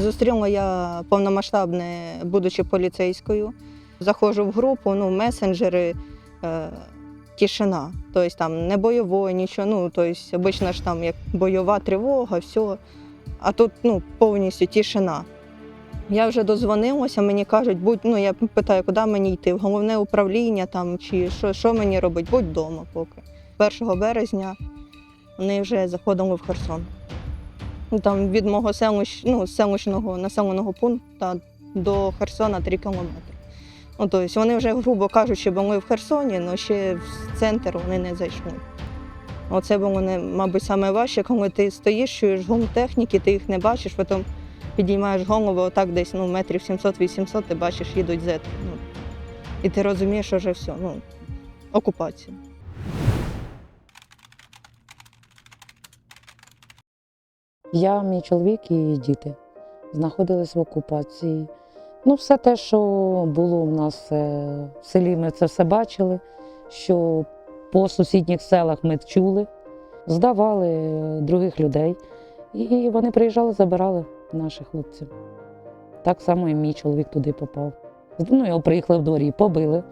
Зустріла я повномасштабне, будучи поліцейською. Заходжу в групу, ну, месенджери, е, тишина. Тобто там не бойової, нічого. Ну, тобто, обично ж там як бойова тривога, все. А тут ну, повністю тишина. Я вже дозвонилася, мені кажуть, будь, ну я питаю, куди мені йти, в головне управління там, чи що, що мені робити, будь вдома поки. 1 березня вони вже заходили в Херсон. Ну, Там від мого селищ, ну, селищного населеного пункту до Херсона 3 кілометри. Ну, тобто вони вже, грубо кажучи, були в Херсоні, але ще в центр вони не зайшли. Оце було, мабуть, саме важче, коли ти стоїш, чуєш гум техніки, ти їх не бачиш, потім підіймаєш голову, отак десь ну, метрів 700-800, ти бачиш, їдуть зетки. Ну, і ти розумієш, що вже все, ну, окупація. Я, мій чоловік і діти знаходились в окупації. Ну, все те, що було в нас е, в селі, ми це все бачили, що по сусідніх селах ми чули, здавали е, других людей. І вони приїжджали, забирали наших хлопців. Так само і мій чоловік туди попав. Ну, його приїхали в дворі, побили,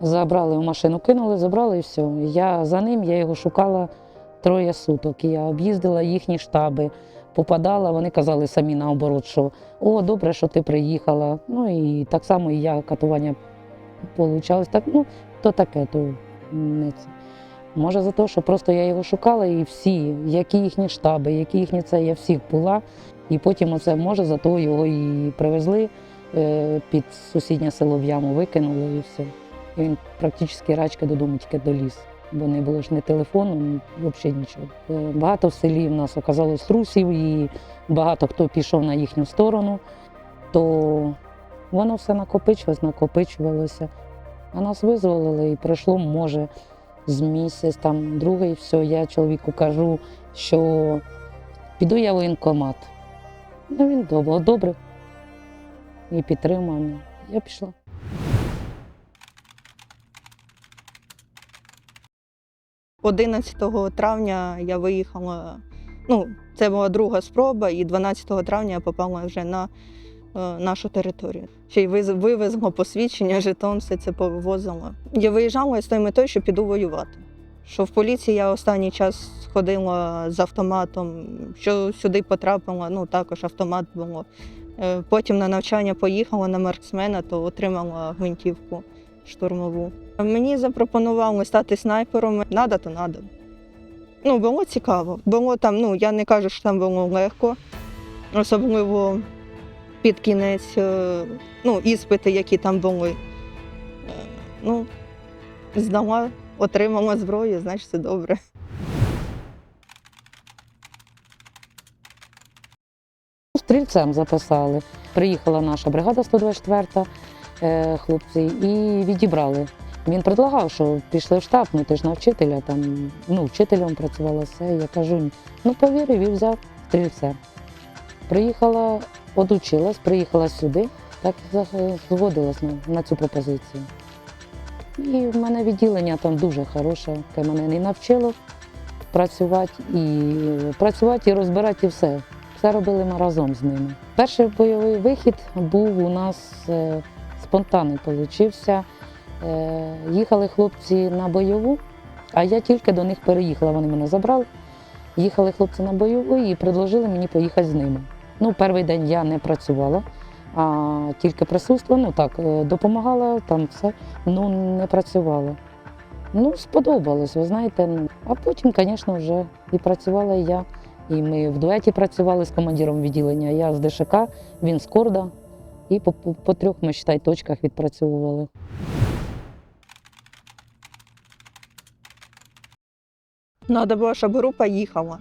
забрали в машину, кинули, забрали і все. Я за ним, я його шукала троє суток. Я об'їздила їхні штаби, попадала, вони казали самі наоборот, що о, добре, що ти приїхала. Ну і так само і я катування получалось. Так, ну, то таке, то не це. Може за те, що просто я його шукала, і всі, які їхні штаби, які їхні це, я всіх була. І потім оце, може, за то його і привезли е, під сусіднє село в яму, викинули і все. І він практично рачки додому тільки доліз бо не було ж ні телефону, взагалі нічого. Е, Багато в селі в нас оказалось русів, і багато хто пішов на їхню сторону, то воно все накопичувалось, накопичувалося. А нас визволили і пройшло, може, з місяць, там другий, все, я чоловіку кажу, що піду я в воєнкомат. Ну, він добре, одобрив і підтримав мене. Я пішла. 11 травня я виїхала. Ну, це була друга спроба, і 12 травня я попала вже на е, нашу територію. Ще й вивезла посвідчення, жетон, все це повозила. Я виїжджала з тою метою, що піду воювати. Що в поліції я останній час ходила з автоматом, що сюди потрапила, ну також автомат було. Е, Потім на навчання поїхала на марксмена, то отримала гвинтівку штурмову. Мені запропонували стати снайпером. Надо, то надо. Ну, було цікаво. Було там, ну, я не кажу, що там було легко, особливо під кінець, е, ну, іспити, які там були. Е, Ну, здала, отримала зброю, значить, все добре. Стрільцем записали. Приїхала наша бригада 124, е, хлопці, і відібрали. Він предлагав, що пішли в штаб, ну ти ж на вчителя, там, ну, вчителем працювала все. Я кажу, ну повірив і взяв стрільцем. Приїхала, одучилась, приїхала сюди, так згодилась на, на цю пропозицію. І в мене відділення там дуже хороше, яке мене і навчило працювати і працювати і розбирати і все. Все робили ми разом з ними. Перший бойовий вихід був у нас е, спонтанний получився. Е, їхали хлопці на бойову, а я тільки до них переїхала. Вони мене забрали. Їхали хлопці на бойову і предложили мені поїхати з ними. Ну, перший день я не працювала, а тільки присутствувала, ну так, е, допомагала там все, ну не працювала. Ну, сподобалось, ви знаєте. А потім, звісно, вже і працювала я. І ми в дуеті працювали з командиром відділення. Я з ДШК, він з Корда. І по, по, по трьох, ми считай, точках відпрацьовували. Треба було, щоб група їхала.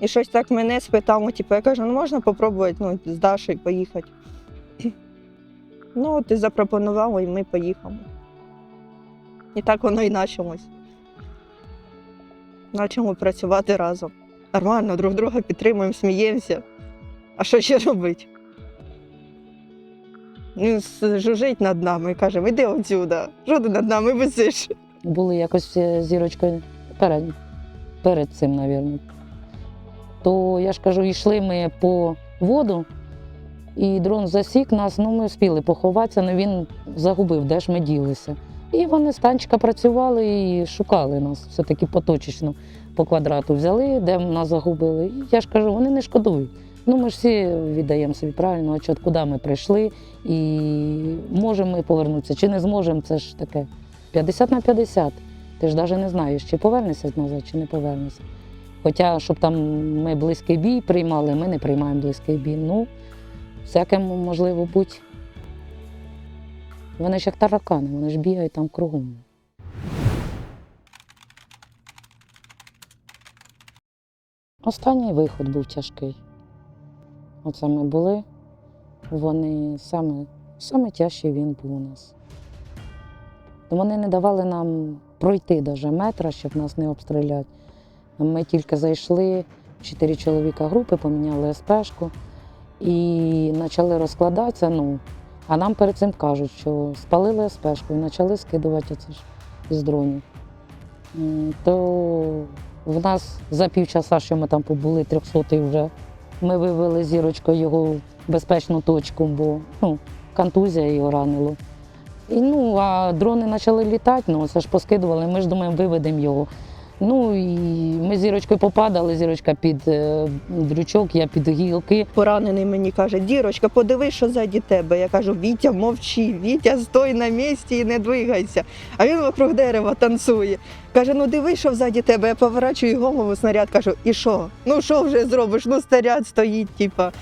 І щось так мене спитало, типу, я кажу, ну можна спробувати ну, з Дашею поїхати. Ну, от і запропонувала, і ми поїхали. І так воно і почалось. Почали працювати разом. Нормально, друг друга підтримуємо, сміємося. А що ще робити? Він жужить над нами і каже, іди отсюда, що ти над нами висиш? Були якось е, зірочкою перед, перед цим, мабуть. То я ж кажу, йшли ми по воду, І дрон засік нас, ну ми встигли поховатися, але він загубив, де ж ми ділися. І вони з танчика працювали і шукали нас все-таки поточечно по квадрату взяли, де нас загубили. І я ж кажу, вони не шкодують. Ну, ми ж всі віддаємо собі правильно отчет, куди ми прийшли, і можемо ми повернутися, чи не зможемо, це ж таке 50 на 50. Ти ж навіть не знаєш, чи повернешся назад, чи не повернешся. Хоча, щоб там ми близький бій приймали, ми не приймаємо близький бій. Ну, всяке можливо бути. Вони ж як таракани, вони ж бігають там кругом. Останній виход був тяжкий. Оце ми були. Вони саме, саме тяжчий він був у нас. Вони не давали нам пройти навіть метра, щоб нас не обстріляти. Ми тільки зайшли, чотири чоловіка групи, поміняли СПшку і почали розкладатися. Ну, а нам перед цим кажуть, що спалили СПшку і почали скидувати оце ж з дронів. То в нас за півчаса, що ми там побули, 300 вже ми вивели зірочкою його в безпечну точку, бо ну, контузія його ранило. І, ну, а дрони почали літати, ну це ж поскидували, ми ж думаємо, виведемо його. Ну і ми зірочкою попадали, зірочка під е, дрючок, я під гілки. Поранений мені каже, дірочка, подивись, що ззаді тебе. Я кажу, Вітя, мовчи, Вітя, стой на місці і не двигайся. А він вокруг дерева танцює. Каже, ну дивись, що ззаді тебе. Я поворачую голову снаряд, кажу, і що? Ну що вже зробиш? Ну снаряд стоїть, типа.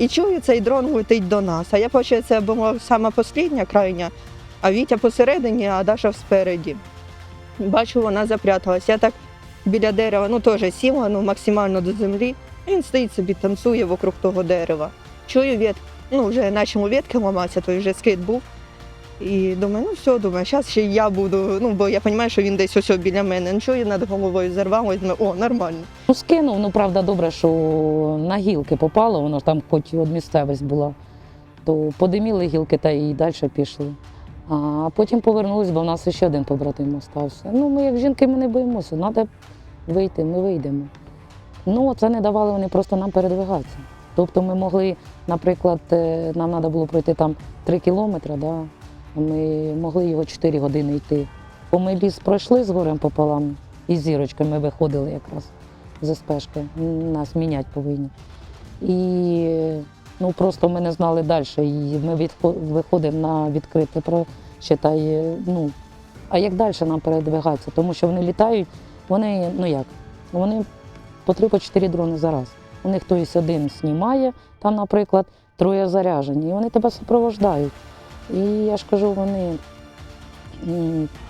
І чую, цей дрон летить до нас. А я бачу, це була сама послідня крайня, а Вітя посередині, а Даша спереді. Бачу, вона запряталась. Я так біля дерева, ну теж сіла, ну максимально до землі. Він стоїть собі, танцює вокруг того дерева. Чую вет, ну вже почали ветки ламатися, той вже скид був. І думаю, ну все, думаю, зараз ще я буду. Ну, бо я розумію, що він десь ось біля мене. Нічого я над головою зарвалось, думаю, о, нормально. Ну, скинув, ну правда, добре, що на гілки попало, воно ж там хоч от місцевість була, то подиміли гілки та і далі пішли. А потім повернулись, бо в нас ще один побратим остався. Ну, ми як жінки ми не боїмося, треба вийти, ми вийдемо. Ну, це не давали вони просто нам передвигатися. Тобто ми могли, наприклад, е, нам треба було пройти там 3 кілометри, да? Ми могли його 4 години йти. Бо ми ліс пройшли з горем пополам, і з зірочкою виходили якраз з СПшки. Нас міняти повинні. І ну, просто ми не знали далі. І ми відхо- виходимо на відкрите про считай, е, ну, а як далі нам передвигатися? Тому що вони літають, вони, ну як, вони по три по чотири дрони за раз. У них хтось один знімає, там, наприклад, троє заряжені, і вони тебе супровождають. І я ж кажу, вони.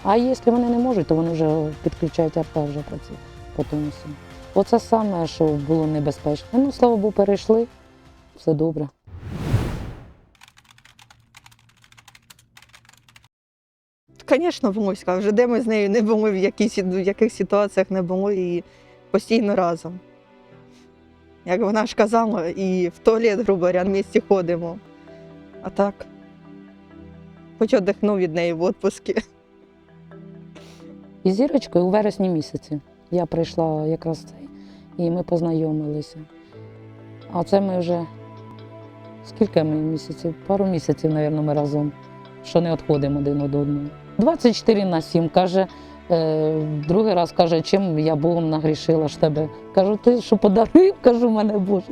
А якщо вони не можуть, то вони вже підключають арта вже працює по тому всьому. Оце саме, що було небезпечно. Ну, слава Богу, перейшли, все добре. Звісно, Вовська, вже де ми з нею не були, в, якійсь, в яких ситуаціях не були і постійно разом. Як вона ж казала, і в туалет, грубо говоря, в місті ходимо. А так, хоч одихнув від неї в відпуску. І зірочкою у вересні місяці я прийшла якраз цей, і ми познайомилися. А це ми вже скільки ми місяців? Пару місяців, мабуть, ми разом, що не відходимо один від одного. 24 на 7, каже, е, другий раз каже, чим я Богом нагрішила ж тебе. Кажу, ти що подарив? Кажу, мене Боже.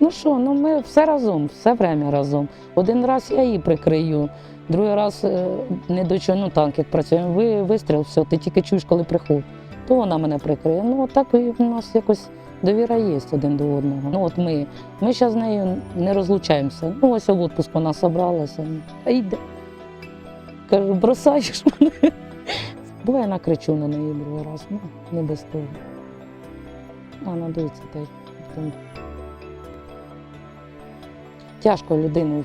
Ну що, ну ми все разом, все время разом. Один раз я її прикрию, другий раз е, не до чого, ну так, як працюємо, ви вистріл, все, ти тільки чуєш, коли приходить. То вона мене прикриє. Ну так і в нас якось довіра є один до одного. Ну от ми, ми ще з нею не розлучаємося. Ну ось в відпуск вона собралася. А йде. Кажу, бросаєш мене. Бо я накричу на неї другий раз, ну, не без того. А надується та й. Тяжко людину в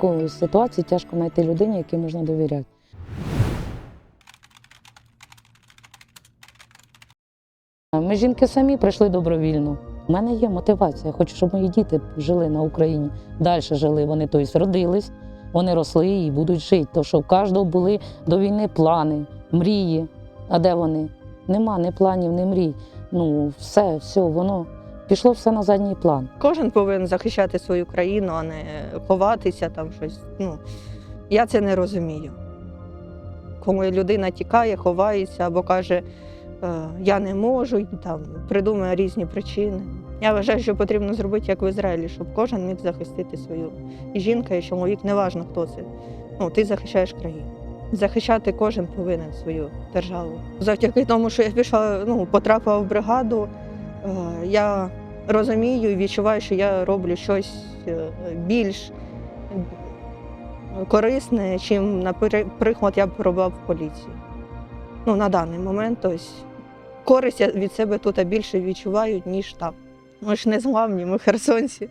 такій ситуації, тяжко знайти людині, якій можна довіряти. Ми жінки самі прийшли добровільно. У мене є мотивація. Я хочу, щоб мої діти жили на Україні. Далі жили. Вони тобто, родились, вони росли і будуть жити. То що в кожного були до війни плани, мрії. А де вони? Нема ні планів, ні мрій. Ну, все, все, воно пішло все на задній план. Кожен повинен захищати свою країну, а не ховатися там щось. Ну, я це не розумію. Коли людина тікає, ховається або каже, е, я не можу, і там придумує різні причини. Я вважаю, що потрібно зробити як в Ізраїлі, щоб кожен міг захистити свою і жінка, і чоловік, неважно хто це. Ну, ти захищаєш країну. Захищати кожен повинен свою державу. Завдяки тому, що я пішла, ну, потрапила в бригаду, е, я розумію і відчуваю, що я роблю щось е, більш корисне, чим, наприклад, я б робила в поліції. Ну, на даний момент, ось користь я від себе тут більше відчуваю, ніж там. Ми ж не зламні, ми херсонці.